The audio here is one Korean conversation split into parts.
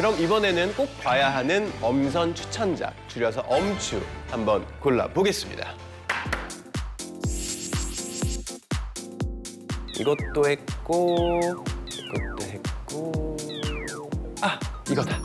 그럼 이번에는 꼭 봐야 하는 엄선 추천작, 줄여서 엄추 한번 골라보겠습니다. 이것도 했고, 이것도 했고, 아, 이거다.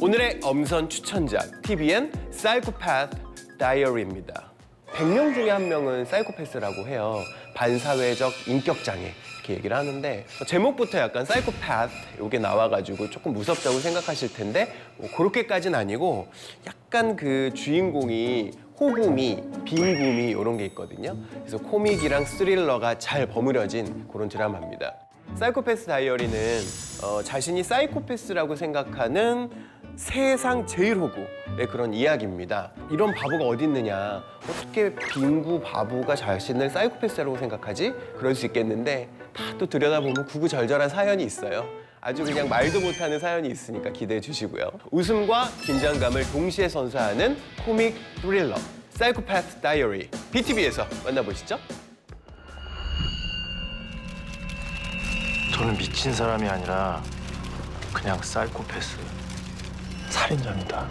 오늘의 엄선 추천작, TVN 사이코패스 다이어리입니다. 100명 중에 한 명은 사이코패스라고 해요. 반사회적 인격장애. 이렇게 얘기를 하는데 제목부터 약간 사이코패스 이게 나와가지고 조금 무섭다고 생각하실 텐데 뭐 그렇게까지는 아니고 약간 그 주인공이 호구미, 빈구미 이런 게 있거든요. 그래서 코믹이랑 스릴러가 잘 버무려진 그런 드라마입니다. 사이코패스 다이어리는 어, 자신이 사이코패스라고 생각하는 세상 제일 호구의 그런 이야기입니다. 이런 바보가 어디 있느냐? 어떻게 빈구 바보가 자신을 사이코패스라고 생각하지? 그럴 수 있겠는데 다 또 들여다보면 구구절절한 사연이 있어요. 아주 그냥 말도 못하는 사연이 있으니까 기대해 주시고요. 웃음과 긴장감을 동시에 선사하는 코믹 스릴러 사이코패스 다이어리 BTV에서 만나보시죠. 저는 미친 사람이 아니라 그냥 사이코패스 살인자입니다.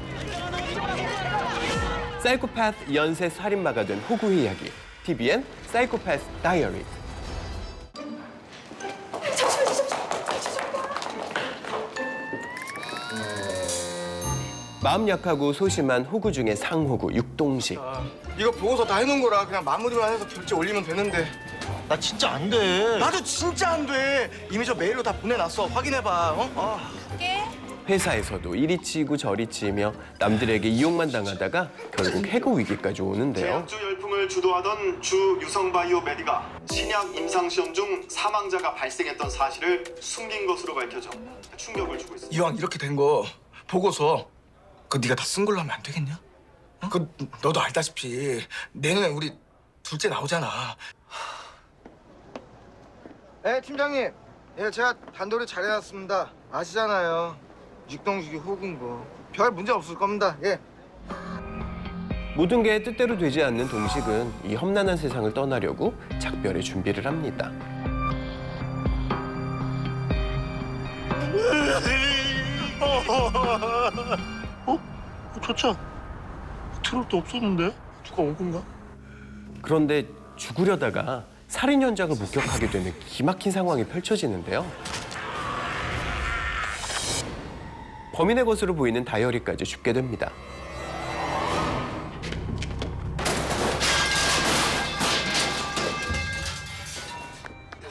사이코패스 연쇄 살인마가 된 호구의 이야기 TVN 사이코패스 다이어리 마음 약하고 소심한 호구 중의 상호구 육동식 이거 보고서 다 해놓은 거라 그냥 마무리만 해서 결제 올리면 되는데 나 진짜 안 돼. 나도 진짜 안 돼. 이미 저 메일로 다 보내놨어. 확인해봐. 어? 아. 회사에서도 이리 치고 저리 치며 남들에게 이용만 당하다가 결국 해고 위기까지 오는데요 제약주 열풍을 주도하던 주 유성바이오메디가 신약 임상시험 중 사망자가 발생했던 사실을 숨긴 것으로 밝혀져 충격을 주고 있습니다. 이왕 이렇게 된 거 보고서 그 네가 다 쓴 걸로 하면 안 되겠냐? 어? 그 너도 알다시피 내년에 우리 둘째 나오잖아. 네 팀장님. 예 제가 단도리 잘해놨습니다. 아시잖아요. 육동식이 호구인 거. 별 문제 없을 겁니다. 예. 모든 게 뜻대로 되지 않는 동식은 이 험난한 세상을 떠나려고 작별의 준비를 합니다. 좋죠. 트롯도 없었는데 누가 온 건가? 그런데 죽으려다가 살인 현장을 목격하게 되는 기막힌 상황이 펼쳐지는데요. 범인의 것으로 보이는 다이어리까지 죽게 됩니다.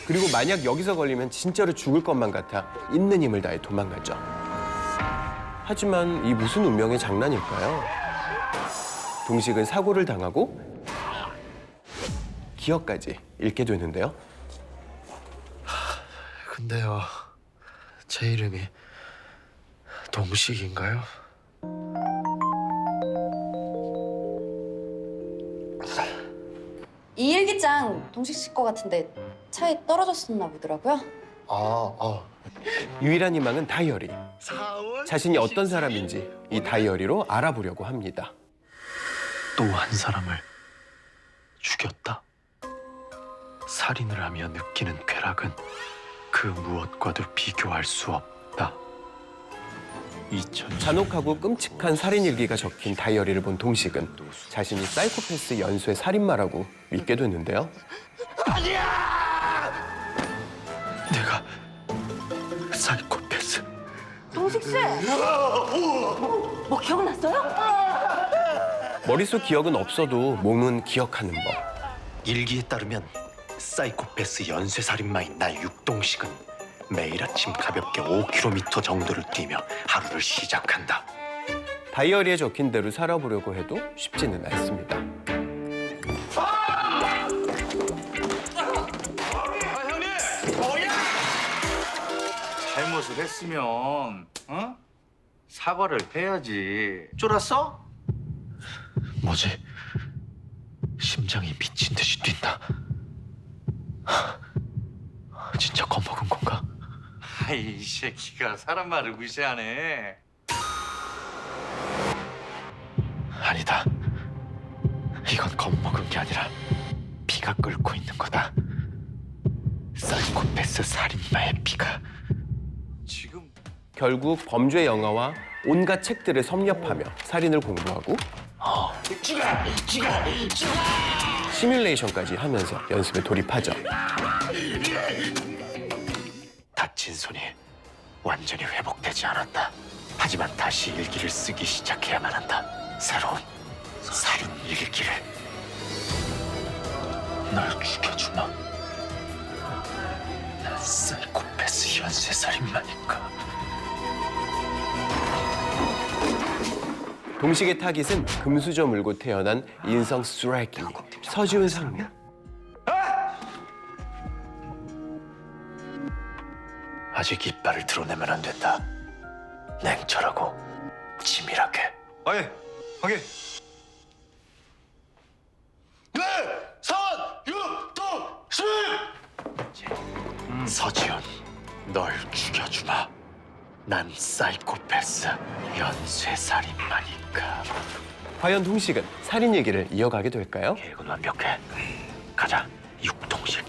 그리고 만약 여기서 걸리면 진짜로 죽을 것만 같아 있는 힘을 다해 도망가죠. 하지만 이 무슨 운명의 장난일까요? 동식은 사고를 당하고 기억까지 잃게 되는데요. 근데요, 제 이름이 동식인가요? 이 일기장 동식 씨 거 같은데 차에 떨어졌었나 보더라고요. 아, 아. 유일한 희망은 다이어리. 자신이 어떤 사람인지 이 다이어리로 알아보려고 합니다. 또 한 사람을 죽였다. 살인을 하며 느끼는 쾌락은 그 무엇과도 비교할 수 없다. 2000 잔혹하고 끔찍한 살인 일기가 적힌 다이어리를 본 동식은 자신이 사이코패스 연쇄 살인마라고 믿게 되는데요. 내가 사이코패스. 동식 씨! 뭐 기억났어요? 머릿속 기억은 없어도 몸은 기억하는 법. 일기에 따르면 사이코패스 연쇄살인마인 나 육동식은 매일 아침 가볍게 5km 정도를 뛰며 하루를 시작한다. 다이어리에 적힌 대로 살아보려고 해도 쉽지는 않습니다. 잘못을 했으면 어? 사과를 해야지. 쫄았어? 뭐지? 심장이 미친 듯이 뛴다. 진짜 겁먹은 건가? 아이 이 새끼가 사람 말을 무시하네. 아니다. 이건 겁먹은 게 아니라 피가 끓고 있는 거다. 사이코패스 살인마의 피가 지금 결국 범죄 영화와 온갖 책들을 섭렵하며 살인을 공부하고 시뮬레이션까지 하면서 연습에 돌입하죠. 다친 손이 완전히 회복되지 않았다. 하지만 다시 일기를 쓰기 시작해야만 한다. 새로운 살인 일기를. 널 죽여주마. 난 사이코패스 연쇄 살인마니까. 동식의 타깃은 금수저 물고 태어난 인성 쓰레기 서지훈 상무. 아직 이빨을 드러내면 안 된다. 냉철하고 치밀하게. 아예 하게 네! 선! 유! 도! 수! 서지훈, 널 죽여주마. 난 사이코패스 연쇄살인마니까. 과연 동식은 살인 얘기를 이어가게 될까요? 계획은 완벽해. 가자, 육동식.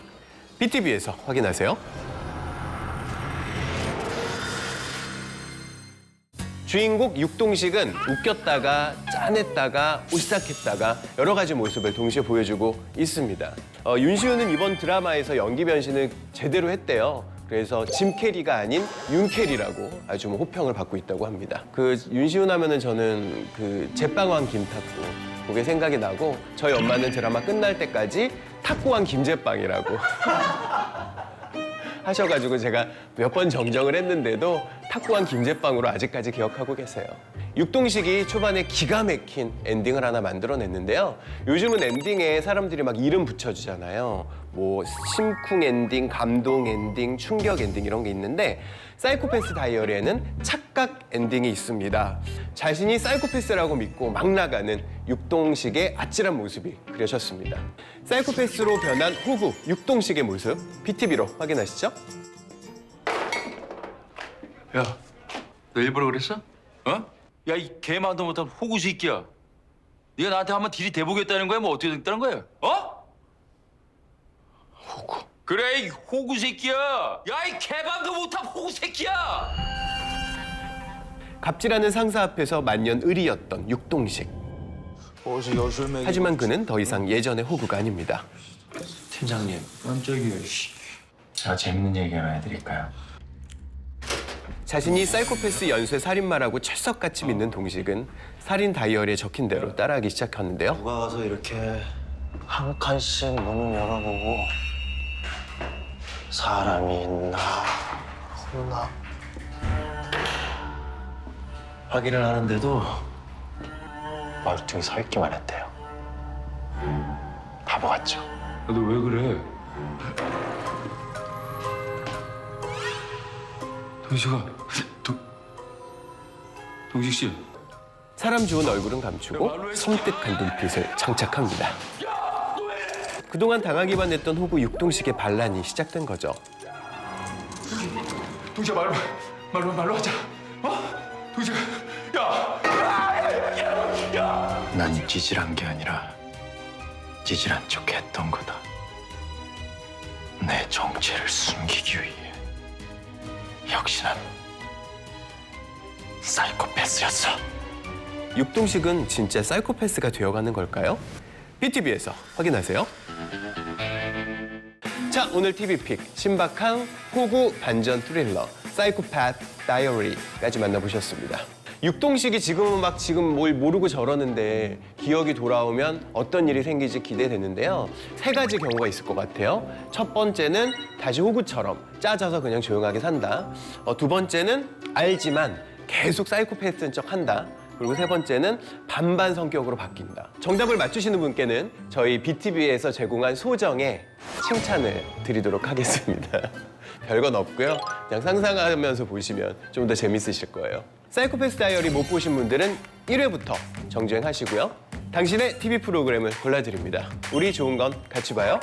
BTV에서 확인하세요. 주인공 육동식은 웃겼다가 짠했다가 오싹했다가 여러 가지 모습을 동시에 보여주고 있습니다. 어, 윤시호는 이번 드라마에서 연기 변신을 제대로 했대요. 그래서 짐 캐리가 아닌 윤 캐리라고 아주 뭐 호평을 받고 있다고 합니다. 그 윤시훈 하면은 저는 그 제빵왕 김탁구 그게 생각이 나고 저희 엄마는 드라마 끝날 때까지 탁구왕 김제빵이라고 하셔가지고 제가 몇 번 정정을 했는데도 탁구한 김제빵으로 아직까지 기억하고 계세요. 육동식이 초반에 기가 막힌 엔딩을 하나 만들어냈는데요. 요즘은 엔딩에 사람들이 막 이름 붙여주잖아요. 뭐 심쿵 엔딩, 감동 엔딩, 충격 엔딩 이런 게 있는데 사이코패스 다이어리에는 착각 엔딩이 있습니다. 자신이 사이코패스라고 믿고 막 나가는 육동식의 아찔한 모습이 그려졌습니다. 사이코패스로 변한 호구 육동식의 모습 BTV로 확인하시죠. 야, 너 일부러 그랬어? 어? 야, 이 개만도 못한 호구 새끼야. 네가 나한테 한번 딜이 대보겠다는 거야? 뭐 어떻게 됐다는 거야? 어? 호구. 그래, 이 호구 새끼야. 야, 이 개만도 못한 호구 새끼야. 갑질하는 상사 앞에서 만년 의리였던 육동식. 하지만 그는 더 이상 예전의 호구가 아닙니다. 팀장님, 깜짝이야. 씨. 제가 재밌는 얘기 하나 해드릴까요? 자신이 사이코패스 연쇄 살인마라고 철석같이 믿는 동식은 살인 다이어리에 적힌 대로 따라하기 시작하는데요. 누가 와서 이렇게 한 칸씩 문을 열어보고 사람이 있나 없나 확인을 하는데도 멀뚱히 서 있기만 했대요. 바보 같죠? 너 왜 그래? 동식아, 동, 동식 씨. 사람 좋은 얼굴은 감추고 섬뜩한 눈빛을 장착합니다. 그동안 당하기만 했던 호구 육동식의 반란이 시작된 거죠. 동식아 말로, 말로, 말로 하자. 어? 동식아, 야. 난 찌질한 게 아니라 찌질한 척 했던 거다. 내 정체를 숨기기 위해. 난 사이코패스였어. 육동식은 진짜 사이코패스가 되어가는 걸까요? BTV에서 확인하세요. 자, 오늘 TV픽 신박한 호구 반전 트릴러 사이코패스 다이어리까지 만나보셨습니다. 육동식이 지금은 막 지금 뭘 모르고 저러는데 기억이 돌아오면 어떤 일이 생길지 기대되는데요. 세 가지 경우가 있을 것 같아요. 첫 번째는 다시 호구처럼 짜져서 그냥 조용하게 산다. 어, 두 번째는 알지만 계속 사이코패스인 척 한다. 그리고 세 번째는 반반 성격으로 바뀐다. 정답을 맞추시는 분께는 저희 BTV에서 제공한 소정의 칭찬을 드리도록 하겠습니다. 별건 없고요. 그냥 상상하면서 보시면 좀 더 재밌으실 거예요. 사이코패스 다이어리 못 보신 분들은 1회부터 정주행하시고요. 당신의 TV 프로그램을 골라드립니다. 우리 좋은 건 같이 봐요.